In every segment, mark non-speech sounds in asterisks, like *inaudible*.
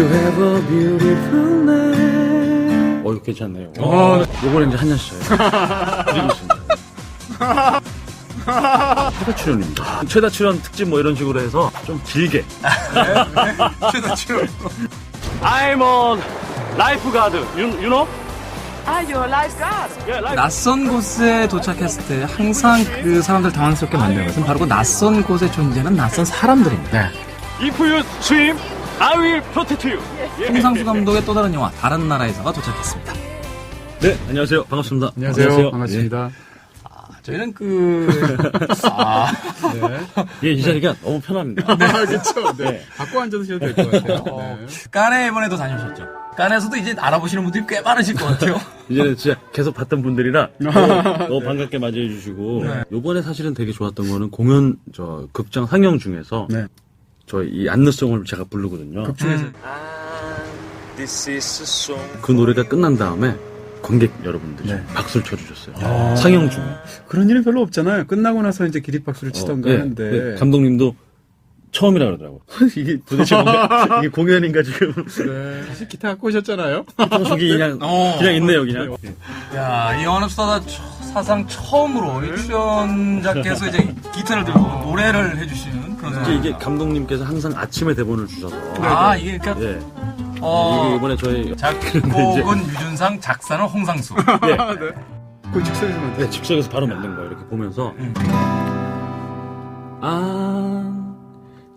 You have a beautiful name. 어, 이거 괜찮네요. 어, 요번에 이제 한잔 씩 드리고 있습니다. 최다 출연입니다. 최다 출연 특집 뭐 이런 식으로 해서 좀 길게. 최다 출연. I'm a lifeguard. You, you know? Ah, you're a lifeguard. Yeah, life. 낯선 곳에 도착했을 때 항상 그 사람들 당황스럽게 만드는 것은 바로 그 낯선 곳에 존재하는 낯선 사람들입니다. If you swim, I will protect you. 홍상수 감독의 또 다른 영화 다른 나라에서가 도착했습니다. 네, 안녕하세요. 반갑습니다. 안녕하세요. 반갑습니다. 저희는 그 *laughs* 아, 예, 예, 이 자리가 너무 편합니다. 네, *laughs* 그렇죠. 네. 바꿔 앉아도 셔도 될 것 같아요. 네. 깐에 이번에도 다녀오셨죠. 깐에서도 이제 알아보시는 분들이 꽤 많으실 것 같아요. *laughs* 이제는 진짜 계속 봤던 분들이라 너무, 너무 반갑게 맞이해 주시고 요번에 사실은 되게 좋았던 거는 공연 저 극장 상영 중에서 네. 저 이 안느송을 제가 부르거든요. 극중에서 그 노래가 끝난 다음에 관객 여러분들이 네. 박수를 쳐주셨어요. 상영 중에. 그런 일은 별로 없잖아요. 끝나고 나서 이제 기립박수를 치던가 어, 네, 하는데. 네, 감독님도 처음이라 그러더라고. *laughs* 이게 도대체 뭔가 *laughs* 이게 공연인가 지금. 네. 사실 기타 갖고 오셨잖아요. 저기 *laughs* 그냥 어. 그냥 있네요 그냥. 야, 이 영화는 수다다 처- 사상 처음으로 이 출연자께서 이제 기타를 들고 노래를 해주시는 그런 이게, 상황. 이게 감독님께서 항상 아침에 대본을 주셔서. 아, 이게 그러니까 예. 어, 이게 이번에 저희 네, 작곡은 유준상, 작사는 홍상수. *laughs* 그 즉석에서 만든. 네, 즉석에서 바로 만든 거예요. 이렇게 보면서. 아,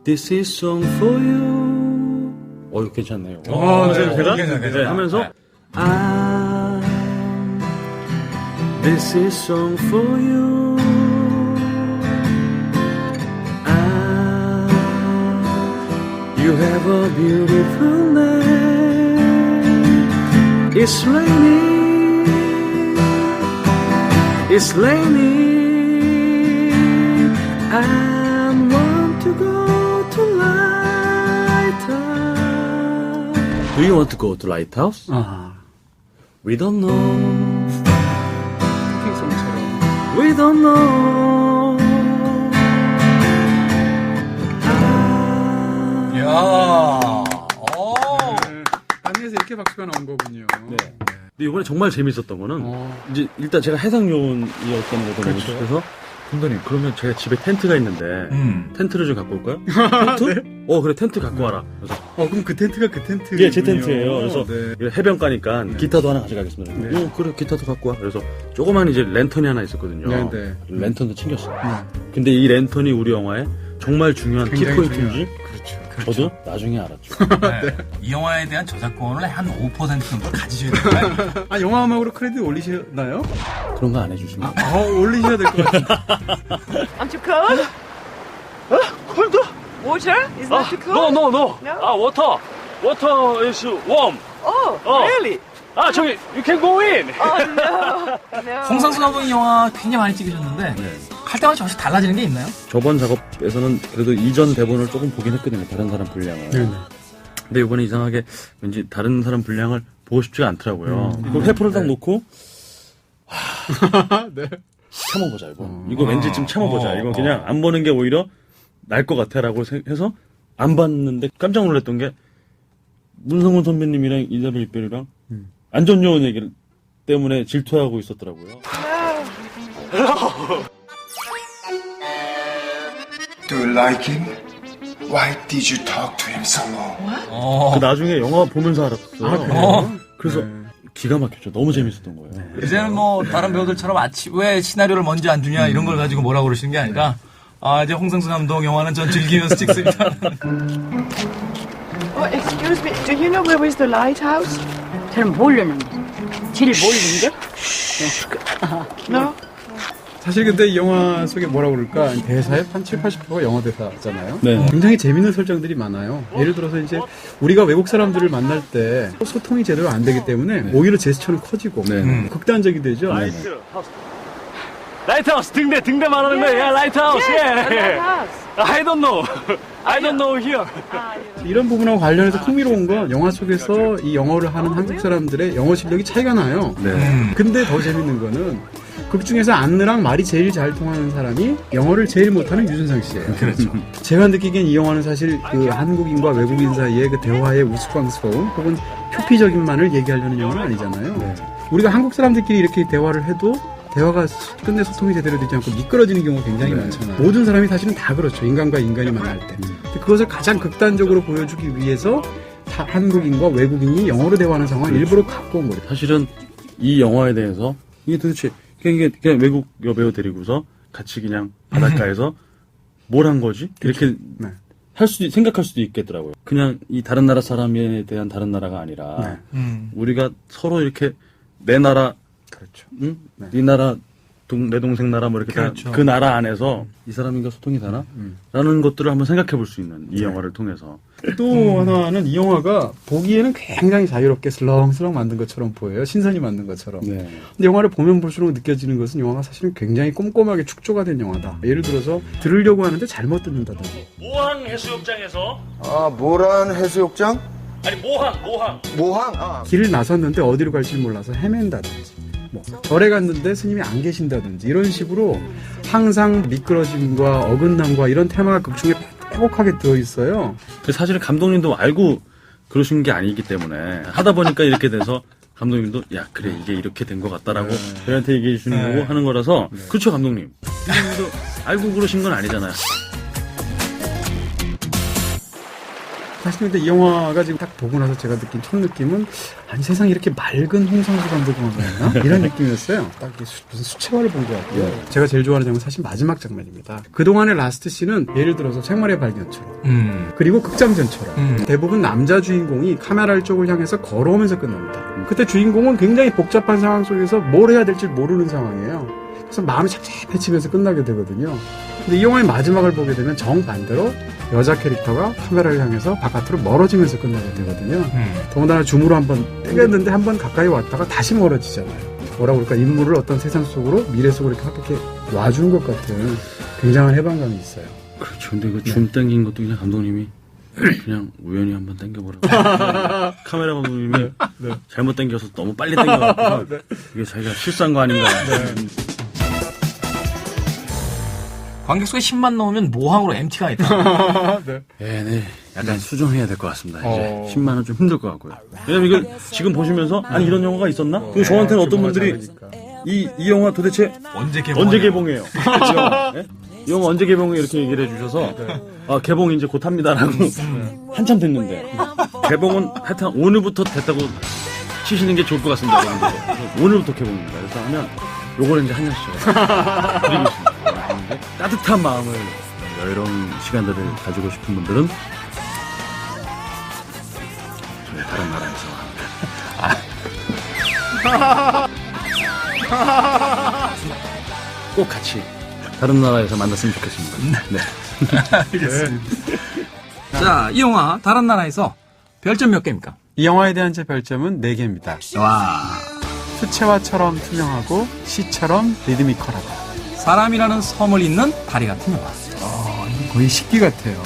this is song for you. 어, 괜찮네요. 어, 네, 제가 괜찮아요, 괜찮아요. 네, 하면서 네. 아, this is song for you. You have a beautiful night. It's raining. It's raining. I want to go to lighthouse. Do you want to go to lighthouse? Uh-huh. We don't know. We don't know. 이렇게 박수가 나온 거군요. 네. 근데 이번에 정말 재밌었던 거는 어. 이제 일단 제가 해상 요원이었던 것도 너무 좋아서 감독님 그러면 제가 집에 텐트가 있는데 음. 텐트를 좀 갖고 올까요? *laughs* 텐트? 어 그래 텐트 갖고 와라. 그래서 어, 그럼 그 텐트가 그 텐트. 예, 제 텐트예요. 그래서 네. 해변가니까 기타도 하나 가져가겠습니다. 네. 어, 그래, 기타도 갖고 와. 그래서 조그만 이제 랜턴이 하나 있었거든요. 네, 네. 랜턴도 챙겼어요. 네. 근데 이 랜턴이 우리 영화에 정말 중요한 키포인트인지 그렇죠. 저도 나중에 알았죠. *laughs* 네. 이 영화에 대한 저작권을 한 5% 정도 가지셔야 될까요? *laughs* 아, 영화 음악으로 크레딧 올리셨나요? 그런 거 안 해주시면. 아, 올리셔야 될 것 같아요. *laughs* Aren't you cold? 콜드? Water? Is that too no, cold? no, no. No? 아, water. Water is warm. Oh, Oh. really? 아, 저기, you can go in. Oh, no. no. 홍상수 감독 영화 굉장히 많이 찍으셨는데 네. 할 때마다 조금씩 달라지는 게 있나요? 저번 작업에서는 그래도 이전 대본을 조금 보긴 했거든요. 다른 사람 분량을. 네네. 근데 이번에 이상하게 왠지 다른 사람 분량을 보고 싶지가 않더라고요. 이거 회포를 딱 놓고 *laughs* 네. 참아보자 이거. 이거 왠지 좀 참아보자. 어, 이거 어. 그냥 안 보는 게 오히려 날 것 같아라고 세- 해서 안 봤는데 깜짝 놀랐던 게 문성훈 선배님이랑 이자벨 이별이랑 안전 요원 얘기를 때문에 질투하고 있었더라고요. Do you like him? Why did you talk to him so long? 어. 그 나중에 영화 보면서 알았어요. 어. 그래서 기가 막혔죠. 너무 재밌었던 거예요. 이제는 뭐 다른 배우들처럼 아치 왜 시나리오를 먼저 안 주냐 이런 걸 가지고 뭐라 그러시는 게 아니라 아 이제 홍상수 감독 영화는 전 즐기면서 *laughs* 찍습니다. Oh, *laughs* excuse me. Do you know where is the lighthouse? 잘 모르는데. 질 모르는데? No? 사실 근데 이 영화 속에 뭐라 그럴까 대사의 한 7, 80%가 영어 대사잖아요. 네. 굉장히 재밌는 설정들이 많아요. 예를 들어서 이제 우리가 외국 사람들을 만날 때 소통이 제대로 안 되기 때문에 오히려 제스처는 커지고 네. 극단적이 되죠. 라이트하우스 등대 등대 말하는 거야. 야 라이트하우스. 예. *laughs* I don't know. *laughs* I don't know here. 이런 부분하고 관련해서 흥미로운 건 영화 속에서 이 영어를 하는 한국 사람들의 영어 실력이 차이가 나요. 네. 근데 더 재밌는 거는 극 중에서 안느랑 말이 제일 잘 통하는 사람이 영어를 제일 못하는 유준상 씨예요. 그렇죠. *laughs* 제가 느끼기엔 이 영화는 사실 그 한국인과 외국인 사이의 그 대화의 우스꽝스러움 혹은 표피적인만을 얘기하려는 영화는 아니잖아요. 우리가 한국 사람들끼리 이렇게 대화를 해도 대화가 수- 끝내 소통이 제대로 되지 않고 미끄러지는 경우가 굉장히 많잖아요. 모든 사람이 사실은 다 그렇죠. 인간과 인간이 만날 때. 근데 그것을 가장 극단적으로 보여주기 위해서 다- 한국인과 외국인이 영어로 대화하는 상황을 일부러 갖고 온 거예요. 사실은 이 영화에 대해서 이게 도대체 그냥 이게 그냥 외국 여배우 데리고서 같이 그냥 바닷가에서 *laughs* 뭘 한 거지? 이렇게 네. 할 수도 생각할 수도 있겠더라고요. 그냥 이 다른 나라 사람에 대한 다른 나라가 아니라 네. 음. 우리가 서로 이렇게 내 나라, 그렇죠. 응? 네 나라, 동, 내 동생 나라 뭐 이렇게 다 그렇죠. 그 나라 안에서 이 사람인가 소통이 되나? 음. 라는 것들을 한번 생각해 볼 수 있는 네. 이 영화를 통해서. 또 하나는 이 영화가 보기에는 굉장히 자유롭게 슬렁슬렁 만든 것처럼 보여요. 신선히 만든 것처럼. 네. 근데 영화를 보면 볼수록 느껴지는 것은 영화가 사실은 굉장히 꼼꼼하게 축조가 된 영화다. 예를 들어서 들으려고 하는데 잘못 듣는다든지. 모항 해수욕장에서 아, 모란 해수욕장? 아니 모항 모항 모항? 아. 길을 나섰는데 어디로 갈지 몰라서 헤맨다든지. 뭐 절에 갔는데 스님이 안 계신다든지 이런 식으로 항상 미끄러짐과 어긋남과 이런 테마가 극중에 빼곡하게 들어 있어요. 사실은 감독님도 알고 그러신 게 아니기 때문에 하다 보니까 이렇게 돼서 감독님도 야 그래 이게 이렇게 된 것 같다라고 저희한테 얘기해 주시는 네. 거고 하는 거라서 그렇죠 감독님 감독님도 알고 그러신 건 아니잖아요 사실 근데 이 영화가 지금 딱 보고 나서 제가 느낀 첫 느낌은 아니 세상에 이렇게 맑은 홍상수 감독 영화가 있나? 이런 *laughs* 느낌이었어요. 딱 수- 무슨 수채화를 본 것 같고요. 제가 제일 좋아하는 장면 은 사실 마지막 장면입니다. 그 동안의 라스트 씬은 예를 들어서 생활의 발견처럼 음. 그리고 극장전처럼 음. 대부분 남자 주인공이 카메라를 쪽을 향해서 걸어오면서 끝납니다. 그때 주인공은 굉장히 복잡한 상황 속에서 뭘 해야 될지 모르는 상황이에요. 그래서 마음이 착잡해지면서 끝나게 되거든요. 근데 이 영화의 마지막을 보게 되면 정반대로 여자 캐릭터가 카메라를 향해서 바깥으로 멀어지면서 끝나게 되거든요. 음. 더군다나 줌으로 한번 때렸는데 한 번 가까이 왔다가 다시 멀어지잖아요. 뭐라고 그럴까 인물을 어떤 세상 속으로 미래 속으로 이렇게 확 이렇게 놔준 것 같은 굉장한 해방감이 있어요. 그렇죠 근데 그줌 땡긴 것도 그냥 감독님이 그냥 우연히 한번 땡겨보라고 *laughs* 카메라 감독님이 잘못 땡겨서 너무 빨리 땡겨갖고 이게 자기가 실수한 거 아닌가 관객 수가 10만 넘으면 모항으로 MT가 있다. *laughs* 예, 네. 약간 수정해야 될 것 같습니다. 이제 어. 10만 원 좀 힘들 것 같고요. 왜냐면 이걸 지금 보시면서 아니 이런 영화가 있었나? 그리고 저한테는 어떤 분들이 이, 이 영화 도대체 언제 개봉? 언제 개봉해요? *laughs* 그렇죠? 예? 이 영화 언제 개봉해 이렇게 얘기를 해주셔서 아 개봉 이제 곧 합니다라고 한참 됐는데 개봉은 하여튼 오늘부터 됐다고 치시는 게 좋을 것 같습니다. 오늘부터 개봉입니다. 그래서 하면 요거는 이제 한현씨 제가 드리고 있습니다. 따뜻한 마음을 여유로운 시간들을 가지고 싶은 분들은 저희 다른 나라에서. *laughs* 꼭 같이 다른 나라에서 만났으면 좋겠습니다. 네. 자, 이 영화 다른 나라에서 별점 몇 개입니까? 이 영화에 대한 제 별점은 4개입니다. 와. 수채화처럼 투명하고 시처럼 리드미컬하다. 사람이라는 섬을 잇는 다리 같은 영화. 거의 식기 같아요.